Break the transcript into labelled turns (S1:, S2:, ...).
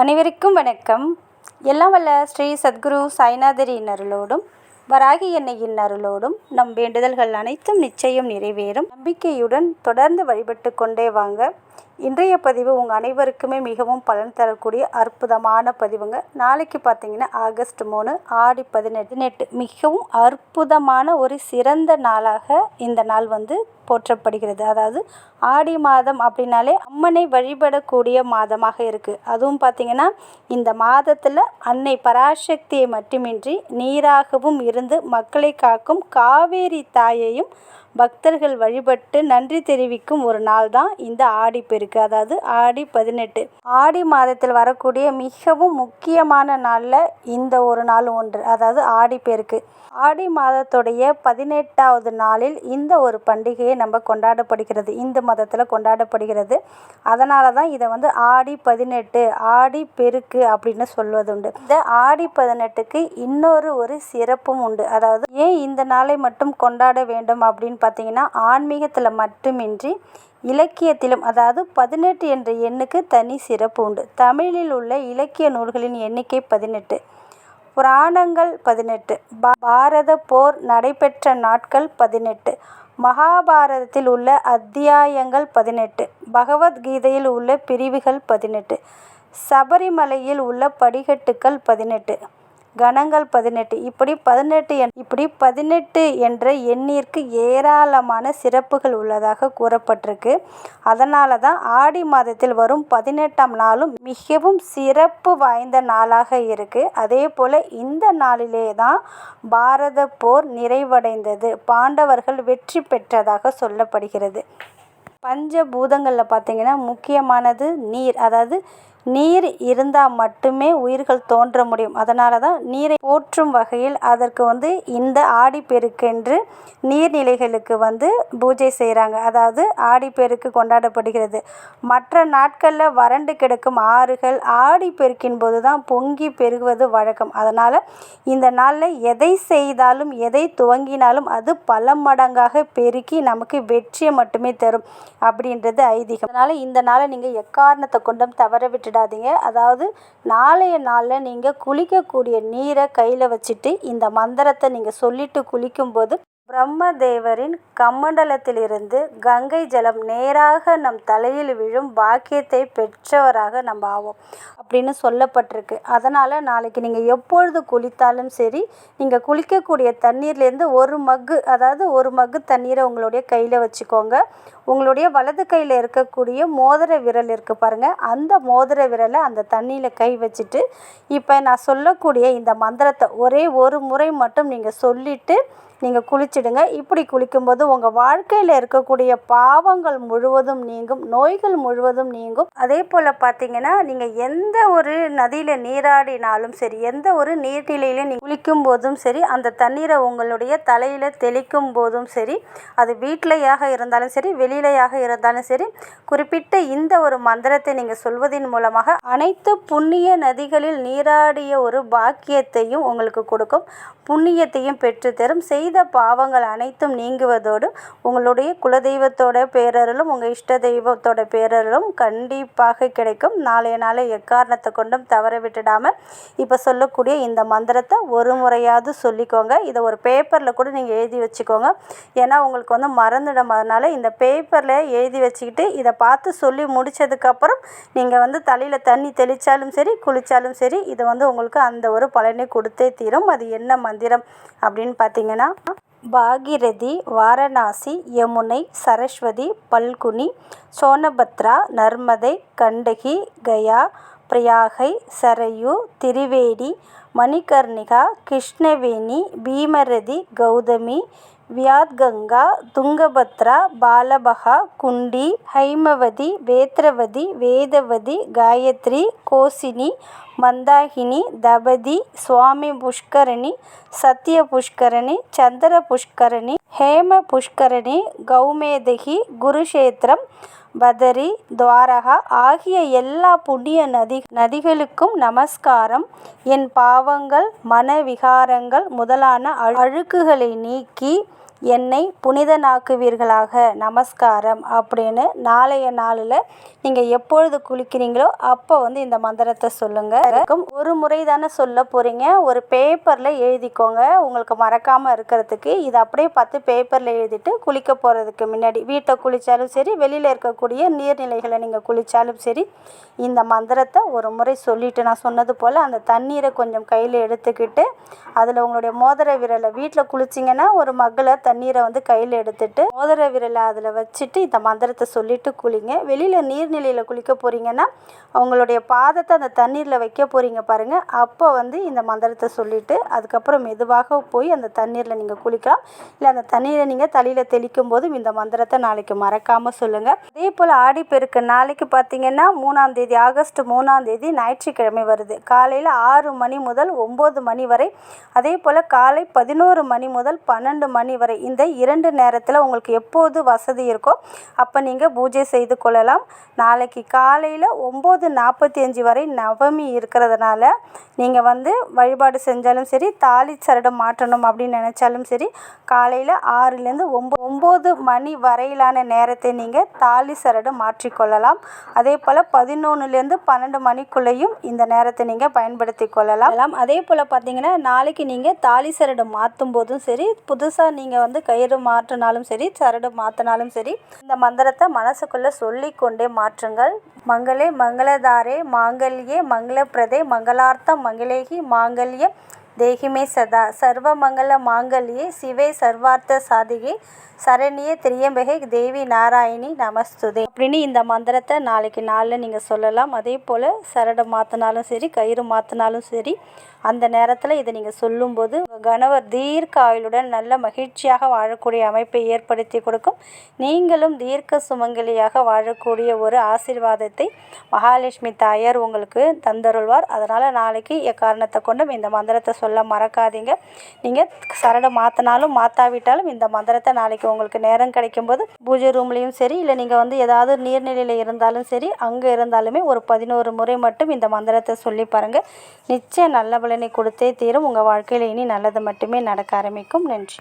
S1: அனைவருக்கும் வணக்கம். எல்லாம் வல்ல ஸ்ரீ சத்குரு சாய்நாதரின் அருளோடும் வராகி எண்ணெயின் அருளோடும் நம் வேண்டுதல்கள் அனைத்தும் நிச்சயம் நிறைவேறும். நம்பிக்கையுடன் தொடர்ந்து வழிபட்டு கொண்டே வாங்க. இன்றைய பதிவு உங்கள் அனைவருக்குமே மிகவும் பலன் தரக்கூடிய அற்புதமான பதிவுங்க. நாளைக்கு பார்த்தீங்கன்னா ஆகஸ்ட் மூணு ஆடி பதினெட்டு. மிகவும் அற்புதமான ஒரு சிறந்த நாளாக இந்த நாள் வந்து போற்றப்படுகிறது. அதாவது ஆடி மாதம் அப்படின்னாலே அம்மனை வழிபடக்கூடிய மாதமாக இருக்குது அதுவும் பார்த்திங்கன்னா இந்த மாதத்தில் அன்னை பராசக்தியை மட்டுமின்றி நீராகவும் இருந்து மக்களை காக்கும் காவேரி தாயையும் பக்தர்கள் வழிபட்டு நன்றி தெரிவிக்கும் ஒரு நாள் தான் இந்த ஆடிப்பெருக்கு அதாவது ஆடி பதினெட்டு. ஆடி மாதத்தில் வரக்கூடிய மிகவும் முக்கியமான நாளில் இந்த ஒரு நாள் ஒன்று. அதாவது ஆடிப்பெருக்கு ஆடி மாதத்துடைய பதினெட்டாவது நாளில் இந்த ஒரு பண்டிகையை நம்ம கொண்டாடப்படுகிறது. இந்து மதத்தில் கொண்டாடப்படுகிறது. அதனால தான் இதை வந்து ஆடி பதினெட்டு ஆடி பெருக்கு அப்படின்னு சொல்வதுண்டு. இந்த ஆடி பதினெட்டுக்கு இன்னொரு ஒரு சிறப்பும் உண்டு. அதாவது ஏன் இந்த நாளை மட்டும் கொண்டாட வேண்டும் அப்படின்னு பார்த்தீங்கன்னா ஆன்மீகத்தில் மட்டுமின்றி இலக்கியத்திலும் அதாவது பதினெட்டு என்ற எண்ணுக்கு தனி சிறப்பு உண்டு. தமிழில் உள்ள இலக்கிய நூல்களின் எண்ணிக்கை பதினெட்டு. புராணங்கள் பதினெட்டு. பாரத போர் நடைபெற்ற நாட்கள் பதினெட்டு. மகாபாரதத்தில் உள்ள அத்தியாயங்கள் பதினெட்டு. பகவத்கீதையில் உள்ள பிரிவுகள் பதினெட்டு. சபரிமலையில் உள்ள படிக்கட்டுகள் பதினெட்டு. கணங்கள் பதினெட்டு. இப்படி பதினெட்டு எண் இப்படி பதினெட்டு என்ற எண்ணிற்கு ஏராளமான சிறப்புகள் உள்ளதாக கூறப்பட்டிருக்கு. அதனால தான் ஆடி மாதத்தில் வரும் பதினெட்டாம் நாளும் மிகவும் சிறப்பு வாய்ந்த நாளாக இருக்குது அதே போல் இந்த நாளிலே தான் பாரத போர் நிறைவடைந்தது. பாண்டவர்கள் வெற்றி பெற்றதாக சொல்லப்படுகிறது. பஞ்சபூதங்களில் பார்த்திங்கன்னா முக்கியமானது நீர். அதாவது நீர் இருந்தால் மட்டுமே உயிர்கள் தோன்ற முடியும். அதனால தான் நீரை போற்றும் வகையில் அதற்கு வந்து இந்த ஆடிப்பெருக்கென்று நீர்நிலைகளுக்கு வந்து பூஜை செய்கிறாங்க அதாவது ஆடிப்பெருக்கு கொண்டாடப்படுகிறது. மற்ற நாட்களில் வறண்டு கிடக்கும் ஆறுகள் ஆடிப்பெருக்கின் போது தான் பொங்கி பெருகுவது வழக்கம். அதனால் இந்த நாளில் எதை செய்தாலும் எதை துவங்கினாலும் அது பல மடங்காக பெருக்கி நமக்கு வெற்றியை மட்டுமே தரும் அப்படின்றது ஐதீகம். அதனால் இந்த நாளை நீங்கள் எக்காரணத்தை கொண்டும் தவற விடாதீங்க. அதாவது நாளைய நாளில் நீங்கள் குளிக்கக்கூடிய நீரை கையில் வச்சுட்டு இந்த மந்திரத்தை நீங்கள் சொல்லிட்டு குளிக்கும்போது பிரம்மதேவரின் கமண்டலத்திலிருந்து கங்கை ஜலம் நேராக நம் தலையில் விழும் பாக்கியத்தை பெற்றவராக நம்ம ஆவோம் அப்படின்னு சொல்லப்பட்டிருக்கு. அதனால் நாளைக்கு நீங்கள் எப்பொழுது குளித்தாலும் சரி நீங்கள் குளிக்கக்கூடிய தண்ணீர்லேருந்து ஒரு மக்கு அதாவது ஒரு மக்கு தண்ணீரை உங்களுடைய கையில் வச்சுக்கோங்க. உங்களுடைய வலது கையில் இருக்கக்கூடிய மோதிர விரல் இருக்குது பாருங்கள் அந்த மோதிர விரலை அந்த தண்ணியில் கை வச்சுட்டு இப்போ நான் சொல்லக்கூடிய இந்த மந்திரத்தை ஒரே ஒரு முறை மட்டும் நீங்கள் சொல்லிவிட்டு நீங்கள் குளிச்சிடுங்க. இப்படி குளிக்கும்போது உங்கள் வாழ்க்கையில் இருக்கக்கூடிய பாவங்கள் முழுவதும் நீங்கும் நோய்கள் முழுவதும் நீங்கும். அதே போல் பார்த்தீங்கன்னா நீங்கள் எந்த ஒரு நதியில் நீராடினாலும் சரி எந்த ஒரு நீர்நிலையில் நீங்கள் குளிக்கும் போதும் சரி அந்த தண்ணீரை உங்களுடைய தலையில் தெளிக்கும் போதும் சரி அது வீட்டிலையாக இருந்தாலும் சரி வெளியிலையாக இருந்தாலும் சரி குறிப்பிட்ட இந்த ஒரு மந்திரத்தை நீங்கள் சொல்வதன் மூலமாக அனைத்து புண்ணிய நதிகளில் நீராடிய ஒரு பாக்கியத்தையும் உங்களுக்கு கொடுக்கும். புண்ணியத்தையும் பெற்றுத்தரும். செய்த பாவங்கள் அனைத்தும் நீங்குவதோடு உங்களுடைய குலதெய்வத்தோட பேரருளும் உங்கள் இஷ்ட தெய்வத்தோட பேரருளும் கண்டிப்பாக கிடைக்கும். நாளைய நாளை எக்காரணத்தை கொண்டும் தவற விட்டுடாமல் இப்போ சொல்லக்கூடிய இந்த மந்திரத்தை ஒரு முறையாவது சொல்லிக்கோங்க. இதை ஒரு பேப்பரில் கூட நீங்கள் எழுதி வச்சுக்கோங்க. ஏன்னா உங்களுக்கு வந்து மறந்துடும். அதனால் இந்த பேப்பரில் எழுதி வச்சுக்கிட்டு இதை பார்த்து சொல்லி முடித்ததுக்கப்புறம் நீங்கள் வந்து தலையில் தண்ணி தெளித்தாலும் சரி குளித்தாலும் சரி இது வந்து உங்களுக்கு அந்த ஒரு பலனை கொடுத்தே தீரும். அது என்ன மந்திரம் அப்படின்னு பார்த்தீங்கன்னா பாகிரதி வாரணாசி யமுனை சரஸ்வதி பல்குனி சோனபத்ரா நர்மதை கண்டகி கயா பிரயாகை சரையு திரிவேணி மணிகர்ணிகா கிருஷ்ணவேணி பீமரதி கௌதமி வியாத்கங்கா துங்கபத்ரா பாலபகா குண்டி ஹைமவதி வேத்ரவதி வேதவதி காயத்ரி கோசினி மந்தாகினி தபதி சுவாமி புஷ்கரணி சத்ய புஷ்கரணி சந்திர புஷ்கரணி ஹேம புஷ்கரணி கௌமேதகி குருஷேத்திரம் பதரி துவாரகா ஆகிய எல்லா புண்ணிய நதி நதிகளுக்கும் நமஸ்காரம். என் பாவங்கள் மன விகாரங்கள் முதலான அழுக்குகளை நீக்கி என்னை புனிதனாக்குவீர்களாக. நமஸ்காரம். அப்படின்னு நாளைய நாளில் நீங்கள் எப்பொழுது குளிக்கிறீங்களோ அப்போ வந்து இந்த மந்திரத்தை சொல்லுங்கள் ஒரு முறை தானே சொல்ல போகிறீங்க ஒரு பேப்பரில் எழுதிக்கோங்க. உங்களுக்கு மறக்காமல் இருக்கிறதுக்கு இதை அப்படியே பார்த்து பேப்பரில் எழுதிட்டு குளிக்க போகிறதுக்கு முன்னாடி வீட்டை குளித்தாலும் சரி வெளியில் இருக்கக்கூடிய நீர்நிலைகளை நீங்கள் குளித்தாலும் சரி இந்த மந்திரத்தை ஒரு முறை சொல்லிவிட்டு நான் சொன்னது போல் அந்த தண்ணீரை கொஞ்சம் கையில் எடுத்துக்கிட்டு அதில் உங்களுடைய மோதிர விரலை வீட்டில் குளிச்சிங்கன்னா ஒரு மగ్గిல் தண்ணீரை வந்து கையில் எடுத்துட்டு மோதிர விரலை அதில் வச்சுட்டு இந்த மந்திரத்தை சொல்லிட்டு குளிங்க. வெளியில் நீர்நிலையில் குளிக்க போகிறீங்கன்னா அவங்களுடைய பாதத்தை அந்த தண்ணீரில் வைக்க போகிறீங்க பாருங்கள் அப்போ வந்து இந்த மந்திரத்தை சொல்லிவிட்டு அதுக்கப்புறம் மெதுவாக போய் அந்த தண்ணீரில் நீங்கள் குளிக்கலாம். இல்லை அந்த தண்ணீரை நீங்கள் தலையில் தெளிக்கும் போதும் இந்த மந்திரத்தை நாளைக்கு மறக்காமல் சொல்லுங்கள் அதே போல் ஆடிப்பெருக்கு நாளைக்கு பார்த்தீங்கன்னா மூணாம் தேதி ஆகஸ்ட் மூணாம் தேதி ஞாயிற்றுக்கிழமை வருது. காலையில் ஆறு மணி முதல் ஒம்பது மணி வரை. அதே போல் காலை பதினோரு மணி முதல் பன்னெண்டு மணி வரை. இந்த இரண்டு நேரத்தில் உங்களுக்கு எப்போது வசதி இருக்கோ அப்போ நீங்கள் பூஜை செய்து கொள்ளலாம். நாளைக்கு காலையில் ஒம்பது நாற்பத்தி அஞ்சு வரை நவமி இருக்கிறதுனால நீங்கள் வந்து வழிபாடு செஞ்சாலும் சரி தாலி சரடம் மாற்றணும் அப்படின்னு நினச்சாலும் சரி காலையில் ஆறுலேருந்து ஒம்போ ஒம்பது மணி வரையிலான நேரத்தை நீங்கள் தாலி சரடம் மாற்றிக்கொள்ளலாம் அதே போல் பதினொன்றுலேருந்து பன்னெண்டு மணிக்குள்ளேயும் இந்த நேரத்தை நீங்கள் பயன்படுத்தி கொள்ளலாம். அதே போல் பார்த்தீங்கன்னா நாளைக்கு நீங்கள் தாலி சரடம் மாற்றும் போதும் சரி புதுசாக நீங்கள் வந்து கயிறு மாற்றினாலும் சரி சரடு மாற்றினாலும் சரி இந்த மந்திரத்தை மனசுக்குள்ளே சொல்லிக்கொண்டே மாற்றுங்கள். மங்களே மங்களதாரே மாங்கல்யே மங்களப்பிரதே மங்களார்த்தம் மங்களேகி மாங்கல்ய தேகிமே சதா. சர்வ மங்கள மாங்கல்யே சிவே சர்வார்த்த சாதிகே சரணிய திரியம்பகை தேவி நாராயணி நமஸ்துதே. அப்படின்னு இந்த மந்திரத்தை நாளைக்கு நாளில் நீங்கள் சொல்லலாம். அதே போல் சரடை மாற்றினாலும் சரி கயிறு மாற்றினாலும் சரி அந்த நேரத்தில் இதை நீங்கள் சொல்லும்போது உங்கள் கணவர் தீர்க்க ஆயுளுடன் நல்ல மகிழ்ச்சியாக வாழக்கூடிய அமைப்பை ஏற்படுத்தி கொடுக்கும். நீங்களும் தீர்க்க சுமங்கலியாக வாழக்கூடிய ஒரு ஆசீர்வாதத்தை மகாலட்சுமி தாயார் உங்களுக்கு தந்தருள்வார். அதனால் நாளைக்கு எக்காரணத்தை கொண்டும் இந்த மந்திரத்தை சொல்ல மறக்காதீங்க. நீங்கள் சரடை மாற்றினாலும் மாற்றாவிட்டாலும் இந்த மந்திரத்தை நாளைக்கு உங்களுக்கு நேரம் கிடைக்கும்போது பூஜை ரூம்லேயும் சரி இல்லை நீங்கள் வந்து ஏதாவது நீர்நிலையில் இருந்தாலும் சரி அங்கே இருந்தாலுமே ஒரு பதினோரு முறை மட்டும் இந்த மந்திரத்தை சொல்லி பாருங்கள் நிச்சயம் நல்ல பலனை கொடுத்தே தீரும். உங்கள் வாழ்க்கையில் இனி நல்லது மட்டுமே நடக்க ஆரம்பிக்கும். நன்றி.